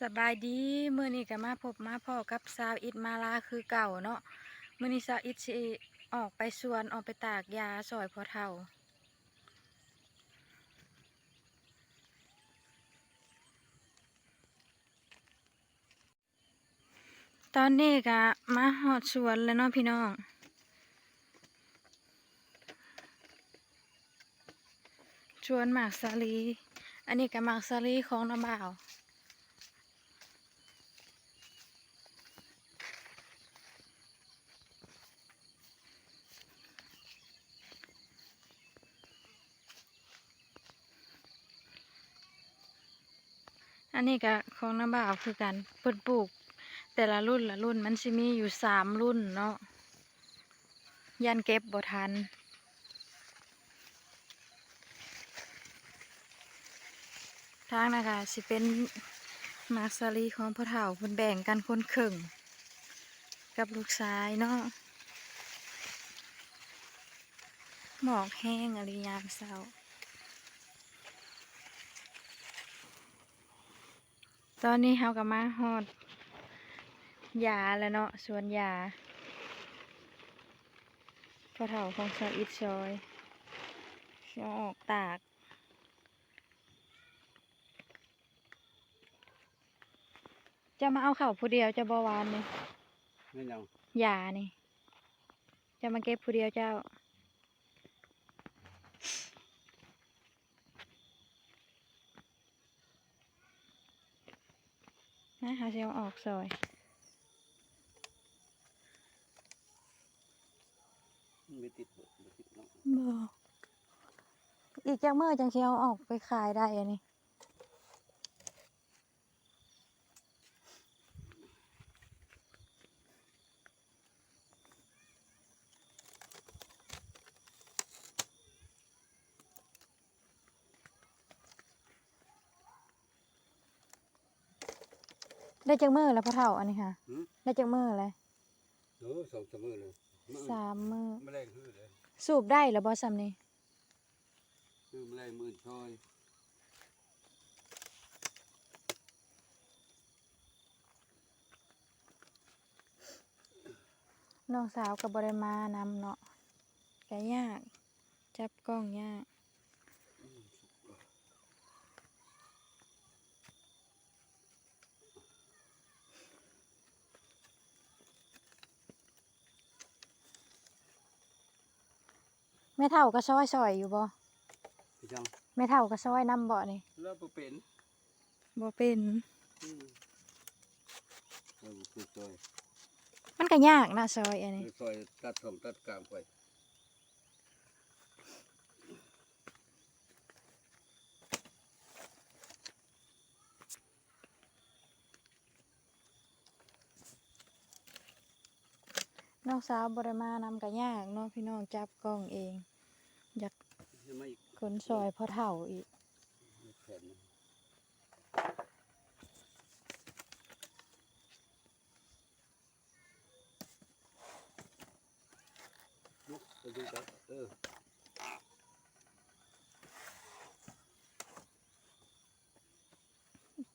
สบายดีมื้อนี้ก็มาพบมาพ่อกับสาวอิดมาลาคือเก่าเนาะมื้อนี้สาวอิดสิออกไปสวนออกไปตากยาซอยพอเฒ่าตอนนี้ก็มาหอดสวนแล้วเนาะพี่น้องชวนหมากสาลี อันนี้ก็หมากสาลีของน้ำบ่าว อันนี้ก็ของน้ำบ่าวคือกันเปิดปลูก แต่ละรุ่นละรุ่นมันสิมีอยู่สามรุ่นเนาะยันเก็บบ่ทันทางนะคะสิเป็นมาร์ซารีของพ่อเฒ่าเพิ่นแบ่งกันคนครึ่งกับลูกชายเนาะหมอกแห้งอะไรยามเช้า ตอนนี้เฮาก็มาฮอดยาแล้วเนาะสวนยาพ่อเฒ่าของชาวอิดซอยชอออกตาก จะมาเอาเข่าวผู้เดียวจะบหวานนี่ไม่ยังยานี่ จะมาเก็บผู้เดียวเจ้า นะหาเซลออกซอยไม่ติดบ่ไม่ติดเนาะบอีกจักเมื่อจังเชียวออกไปขายได้อันนี้ ได้จักมือแล้วพ่อเฒ่าอันนี้ค่ะ หืม ได้จักมือเลยโอ้สองสามมือเลยมื้อสามมือแมลงหื้อเลยสูบได้แล้วบอซัมนี่คือแมลงมือช่อยน้องสาวกับบริมานำเนาะก็ยาก จับกล้องยาก แม่เท่าก็ซอยซอยอยู่บ่พี่จังแม่เท่าก็ซอยนำบ่นี่แล้วบ่เป็นบ่เป็นอืมแล้วบ่คือช่อยมันก็ยากนะซอยอันนี้คือช่อยตัดถงตัดกลางไป น้องสาวบริมานำก็ยากเนาะพี่น้องจับกล้องเอง อยากใช่ไหมอีกคนซอยพอเท่าอีกขนนะลุกไปดูกันเออ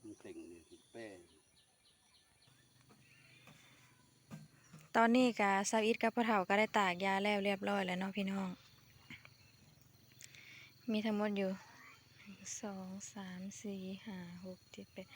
มันเต่งเลยแป้ ตอนนี้กะสาอิดกับพ่อเฒ่าก็ได้ตากยาแล้วเรียบร้อยแล้วเนาะพี่น้อง มีทั้งหมดอยู่สองสามสี่ห้าหกเจ็ดแปด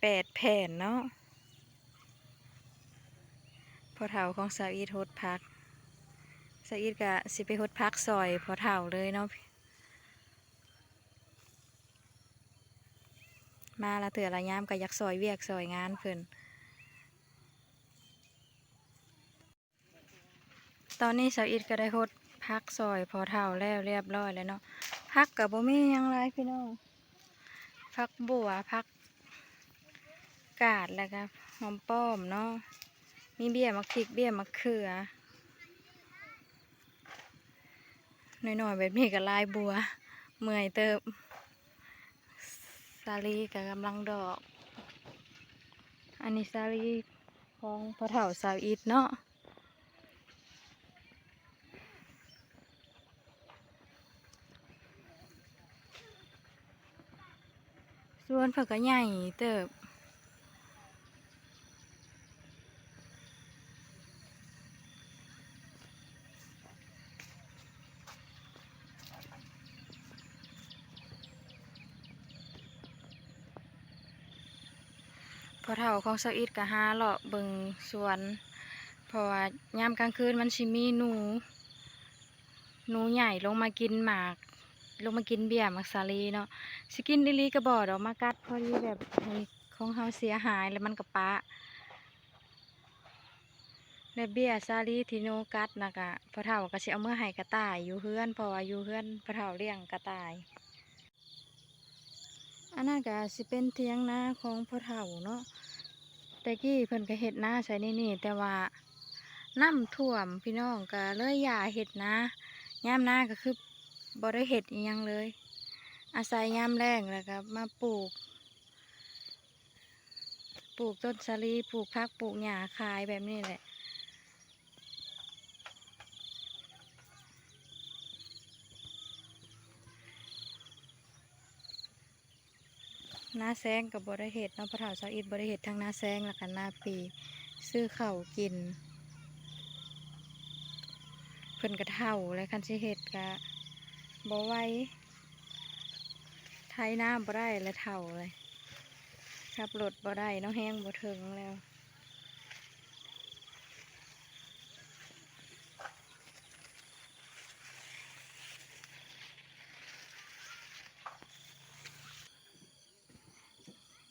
แปดแผ่นเนาะพอเฒ่าของสาอิดฮดพักสาอิดกะสิไปฮดพักซอยพอเฒ่าเลยเนาะมาละเถื่อละยามก็อยากซอยเวียกซอยงานเพิ่น ตอนนี้สาวอิดก็ได้ฮดพักซอยพอเท่าแล้วเรียบร้อยแล้วเนาะพักกับบ่มียังไรพี่น้องพักบัวพักกาดแล้วก็หอมป้อมเนาะมีเบี้ยมะพริกเบี้ยมะเขือหน่อยๆแบบนี้ก็ลายบัว เมื่อยเติบสาลีก็กำลังดอก อันนี้สาลีของพอเท่าสาวอิดเนาะ ส่วนเพิ่นก็ใหญ่เติบพอเฒ่าของสวอิดก็หาเลาะเบิงสวนเพราะว่ายามกลางคืนมันสิมีหนู หนูใหญ่ลงมากินหมาก ลงมากินเบี้ยหมักสาลีเนาะสิกินดิลีก็บอดออกมากัดพอดีแบบของเฮาเสียหายแล้วมันก็ปะในเบี้ยสาลีที่หนูกัดนะกะพอเฒ่าก็สิเอามื่อให้กระต่ายอยู่เฮือนเพราะว่าอยู่เฮือนพอเฒ่าเลี้ยงกระต่าย อันนั้นก็สิเป็นเทียงนาของพ่อเฒ่าเนาะแต่กี้เพิ่นก็เฮ็ดนาใส่นี่นี่แต่ว่าน้ำท่วมพี่น้องก็เลยอย่าเฮ็ดนายามนาก็คือ บ่ได้เฮ็ดอีหยังเลย อาศัยยามแล้งแล้วก็มาปลูก ปลูกต้นสาลีปลูกผักปลูกหญ้าขายแบบนี้แหละนาแซงกับบ่ได้เฮ็ดเนาะพ่อเฒ่าสาอิดบ่ได้เฮ็ดทั้งนาแซงแล้วก็นาปีซื้อเข้ากิน เพิ่นก็เฒ่าแล้วคันสิเฮ็ดก็ บ่ไหวไถน้ำบ่ได้แล้วเฒ่าเลยขับรถบ่ได้เนาะแห้งบ่ถึงแล้ว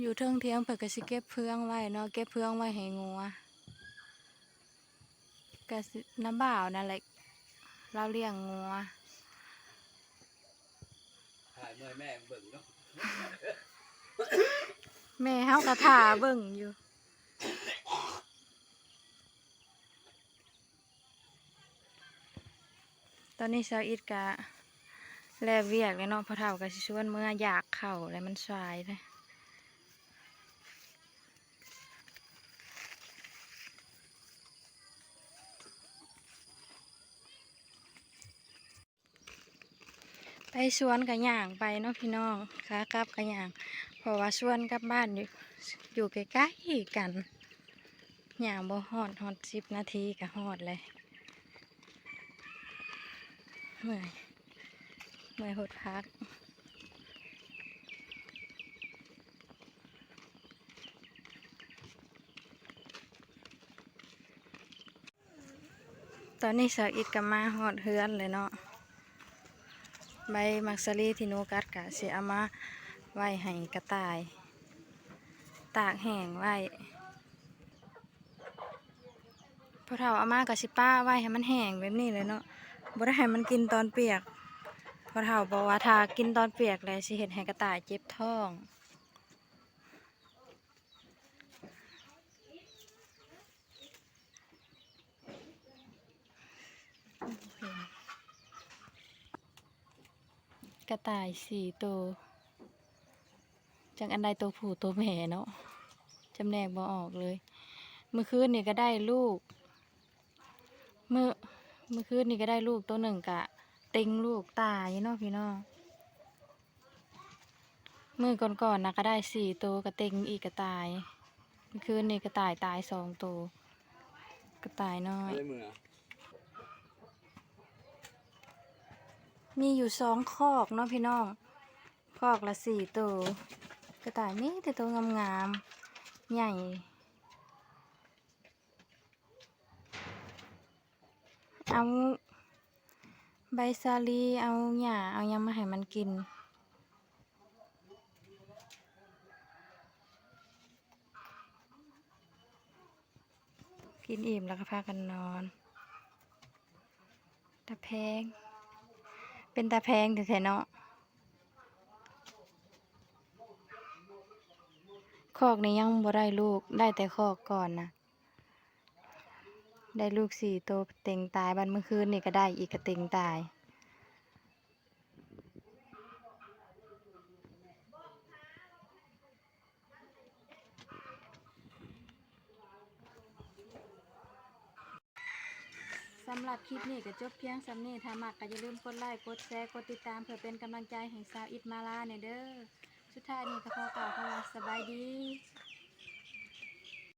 อยู่เทิงเทียงเพิ่นก็สิเก็บเฟืองไว้เนาะเก็บเฟืองไว้ให้งัวก็สิน้ำบ่าวนั่นแหละเราเลี้ยงงัว หน่อยแม่เบิ่งเนาะแม่เฮากระถาเบิ่งอยู่ตอนนี้สาวอิดกะแลเวียกเลยเนาะพอเฒ่าก็สิชวนเมื่ออยากเข้าแล้วมันสายเลย สวนกับย่างไปเนาะพี่น้องขากลับกับย่าง เพราะว่าสวนกับบ้านอยู่อยู่ใกล้ๆกันย่างบ่ฮอดฮอดสิบนาทีก็ฮอดเลยเมื่อยเมื่อยหดพักตอนนี้เสาวอิดกับมาฮอดเฮือนเลยเนาะ ใบมักซารีที่หนูกัดกะสิเอามาไว้ให้กระต่าย ตากแห้งไว้พอเฒ่าเอามากับสิป้าไว้ให้มันแห้งแบบนี้เลยเนาะบ่ได้ให้มันกินตอนเปียกพอเฒ่าบอกว่าถ้ากินตอนเปียกเลยสิเห็นให้กระต่ายเจ็บท้อง กระต่ายสี่ตัว จังอันใดตัวผู้ตัวแม่เนาะจำแนกบ่ออกเลย เมื่อคืนนี่ก็ได้ลูก เมื่อเมื่อคืนนี่ก็ได้ลูกตัวหนึ่งกะ เต็งลูกตายเนาะพี่น้องมือก่อนๆนะก็ได้สี่ตัวกระเต็งอีกกระต่าย เมื่อคืนนี่กระต่ายตายสองตัวกระต่ายน้อย ได้มือ มีอยู่สองคอกเนาะพี่น้อง คอกละสี่ตัวกระต่ายนี่แต่ตัวงามๆ ใหญ่ เอาใบซาลีเอาหญ้าเอายังมาให้มันกิน กินอิ่มแล้วก็พากันนอนตะแพง เป็นตาแพงแต่เนาะคอกนี้ยังบ่ได้ลูกได้แต่คอกก่อนนะได้ลูกสี่ตัวเต็งตายบันเมื่อคืนนี่ก็ได้อีกกระเต็งตาย สำหรับคลิปนี้ก็จบเพียงสำนี้ถ้ามักก็อย่าลืมกดไลค์กดแชร์กดติดตามเพื่อเป็นกำลังใจให้สาวอิดมาลาเนี่ยเด้อสุดท้ายนี้ก็ขอกล่าวคำว่าสบายดี